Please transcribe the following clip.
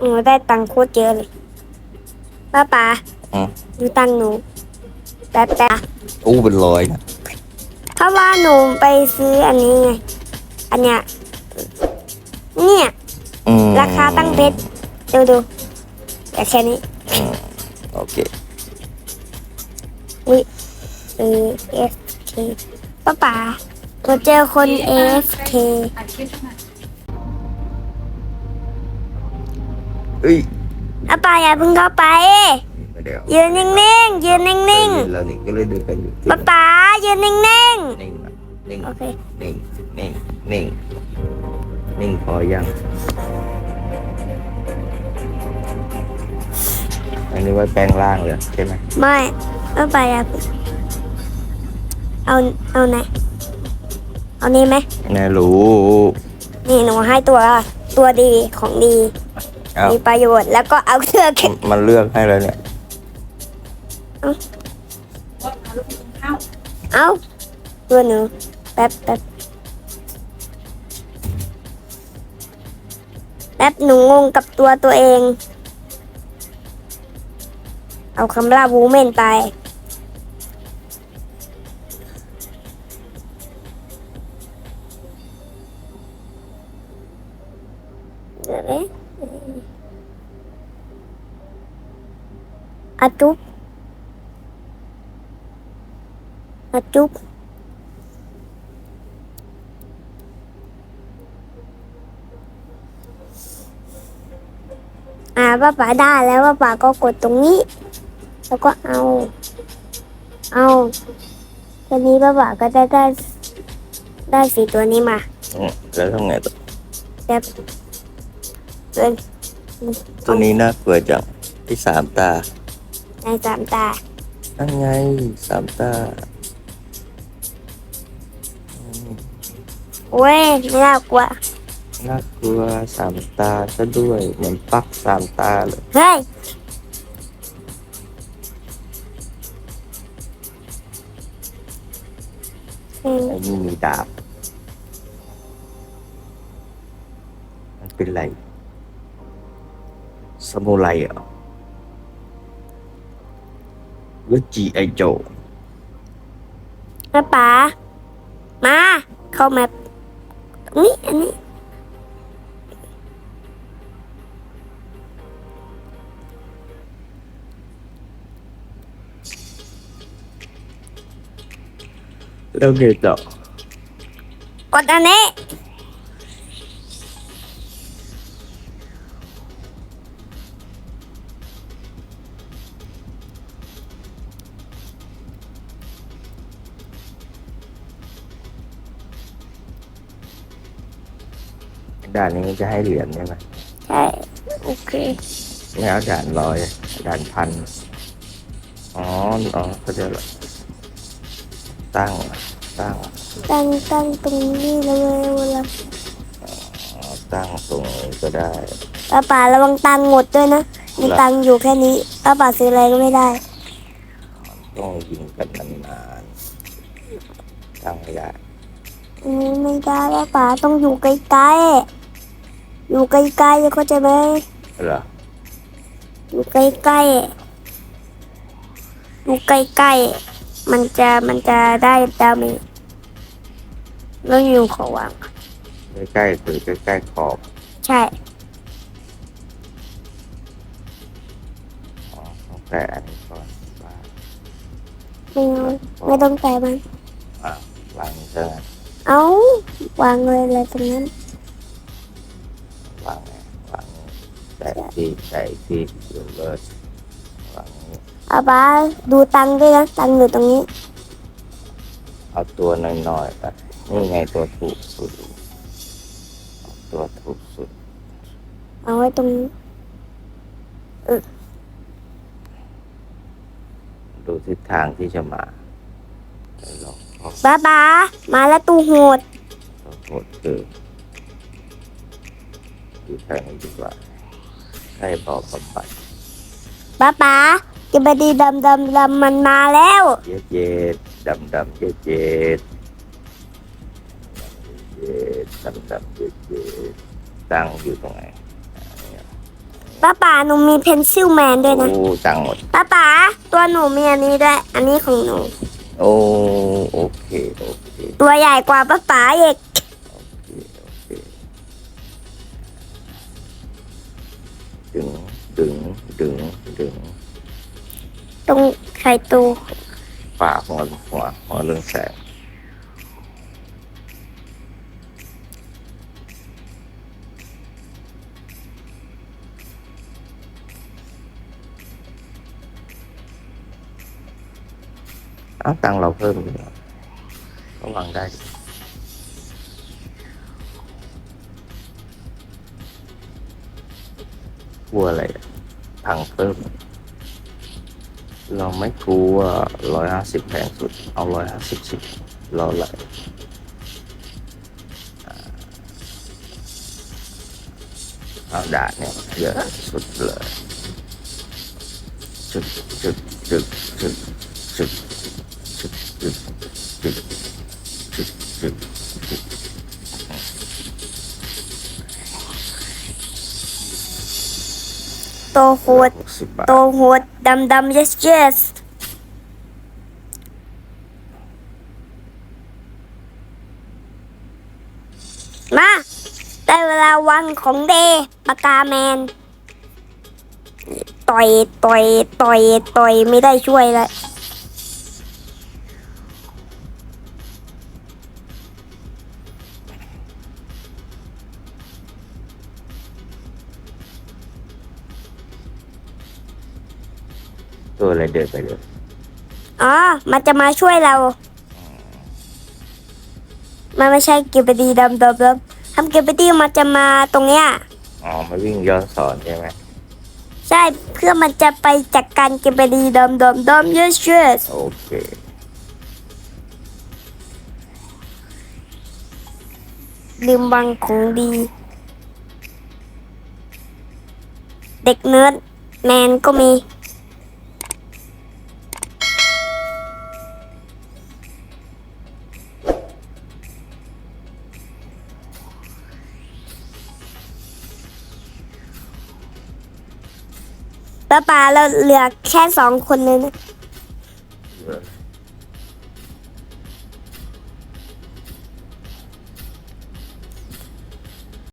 หนูได้ตังค์โคตรเยอะเลยป้าป๋าอืมดูตังค์หนูแป๊บแป๊บอู้เป็นร้อยนะเพราะว่าหนูไปซื้ออันนี้ไงอันเนี้ยเนี่ย อืมราคาตั้งเพชรดูดูแต่แค่นี้โอเคอุ้ยเออ F K ป้าป๋าหนูเจอคน F K เอ้ยป้าป๋าอย่าเพิ่งเข้าไป ไม่ได้เอายืนนิ่งๆ ยืนนิ่งเรานี่ก็เลยเดินกันอยู่ๆป้าป๋ายืนนิ่งนิ่งนะนิ่งๆ โอเค นิ่งนิ่งนิ่งนิ่งพอยังอันนี้ไว้แปลงร่างเลยใช่ไหมไม่ป้าป๋าอย่าเพิ่งเอา เอาไหน เอานี้ไหม แน่รู้ นี่หนูให้ตัว ตัวดีของดี เอามีประโยชน์แล้วก็เอาเครื่องแข็งมันเลือกให้แล้วเนี่ย เอาตัวหนูแป๊บแป๊บแป๊บหนูงงกับตัวตัวเอง เอาคำล่าวูเมนไปเดี๋ยวนะ อาจุ๊บอาจุ๊บอ่าป้าป๋าได้แล้วป้าป๋าก็กดตรงนี้ แล้วก็เอา เอาทีนี้ป้าป๋าก็ได้ได้ได้สีตัวนี้มาอืมแล้วทำไงต่อแบบเกิน ตัวนี้น่ากลัวจังที่สามตาในสามตานั่นไงสามตาโอ้ยไม่น่ากลัวน่ากลัวสามตาซะด้วยเหมือนปลักสามตาเลยเฮ้ยอืมไอ้นี่มีดาบ มันเป็นไร สมุไรเหรอหรือจีไอโจแม่ป๋ามา เข้าแมปนี่อันนี้แล้วไงต่อกดอันนี้ ด่านนี้มันจะให้เหรียญใช่ไหมใช่โอเคไม่เอาด่านร้อยด่านพันอ๋ออ๋อเขาใจะละตั้งตั้งตั้งตั้งตรงนี้เลยเวลาอ๋อตั้งตรงนี้ก็ได้ป้าป๋าระวังตังค์หมดด้วยนะมีตังค์อยู่แค่นี้ป้าป๋าซื้ออะไรก็ไม่ได้ ต้องยิงกันนานๆตั้งไม่ได้อืมไม่ได้ป้าป๋าต้องอยู่ไกลๆ อยู่ไกลๆเข้าใจไหมเหรออยู่ใกล้ๆอยู่ใกล้ๆมันจะมันจะได้ดาเมจแล้วอยู่ขอวางใกล้ๆคือใกล้ๆขอบใช่อ๋อต้องแต่อันนี้ก่อนว่าไม่เอาไม่ต้องใส่มันอะวางใช่ไหมเอาวางเลยอะไรตรงนั้น ใส่ที่ใส่ที่เดือดเลยวางนี้อาบ้าดูตังค์ด้วยนะตังค์อยู่ตรงนี้ เอาตัวน้อยๆไปนี่ไงตัวถูกสุดเอาตัวถูกสุด เอาไว้ตรงนี้ดูทิศทางที่จะมาไปลองออกบ้าบ้ามาแล้วตูโหด ตัวโหดคืออยู่ทางนี้ดีกว่า ใกล้บ่อบำบัดบ้าบ้าจะไปดีดำดำดำมันมาแล้ว เย็ดเย็ดดำดำเย็ดเย็ดเย็ดดำดำเย็ดเย็ดตั้งอยู่ตรงไหนอ่าเนี่ยป้าป๋าหนูมีเพนซิลแมนด้วยนะ โอ้จังหมด ป้าป๋าตัวหนูมีอันนี้ด้วย อันนี้ของหนู โอ้โอเคโอเค ตัวใหญ่กว่าป้าป๋าอีก ดึงดึงดึงตรงไข่ตูฝากหัวหัวหัวเรื่องแสงเอาตังเราเพิ่มอีกเหรอก็วางได้ กลัวอะไรอะพังเพิ่ม เราไม่กลัวร้อยห้าสิบแพงสุด เอาร้อยห้าสิบสิเราไหลอ่าเอาดาดเนี่ยเยอะสุดเลยจุดจุดจุดจุดจุด โตโหดหกสิบบาท โตโหดดำดำ yes yes มา ได้เวลาวันของเดย์ปากกาแมน ต่อย ต่อย ต่อย ต่อย ไม่ได้ช่วยเลย ตัวอะไรเดินไปเลยอ๋อ มันจะมาช่วยเรา มันไม่ใช่กิบดีดำดำดำทำกิบดีมันจะมาตรงเนี้ย อ๋อมาวิ่งย้อนสอนใช่ไหมใช่เพื่อมันจะไปจัดกการกิบดีดำดำดำ yes yes โอเคลืมบังของดี เด็กเนิร์ดแมนก็มี ป้าป่าเราเหลือแค่สองคนเลยนะ